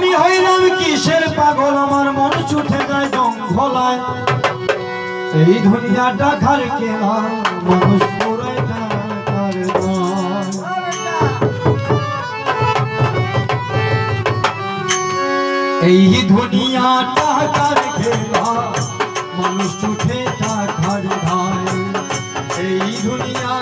আমি হইলাম কিসের পাগল? আমার মন ছুটে যায় জঙ্গলায়। এই দুনিয়াটা খার কেনা, মানুষ এই দুনিয়া টাকার খেলা মানুষ ছুটে টাকার ধায় এই দুনিয়া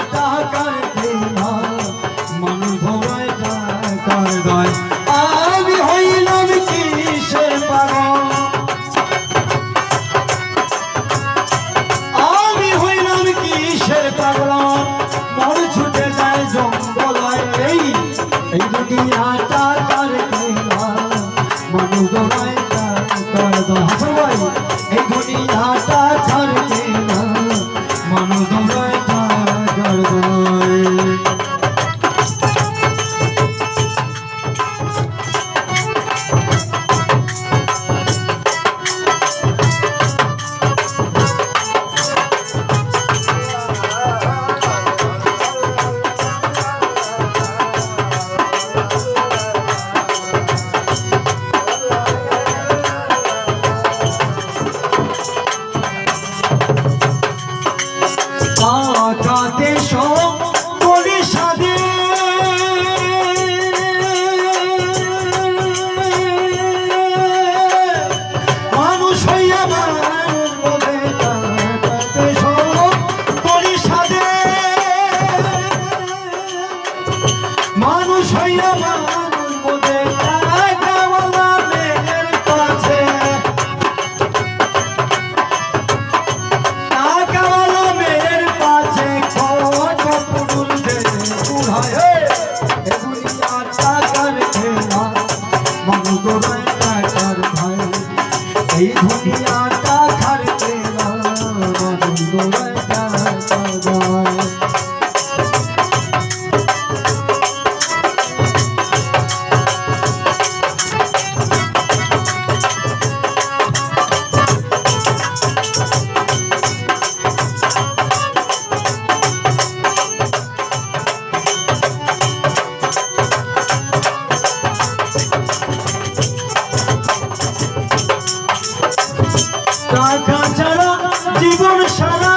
का कर भाई। धुनिया का জীবন সারা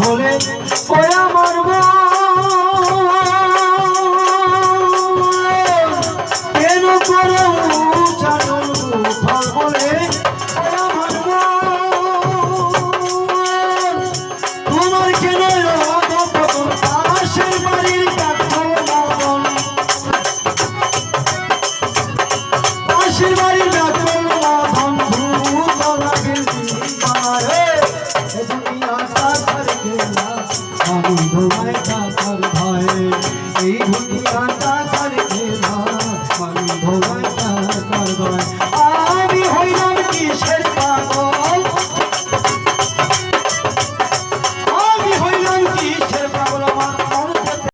ভুলে ওরা মারবো? বন্ধু ভাই ভয়ে এই ভুলিয়া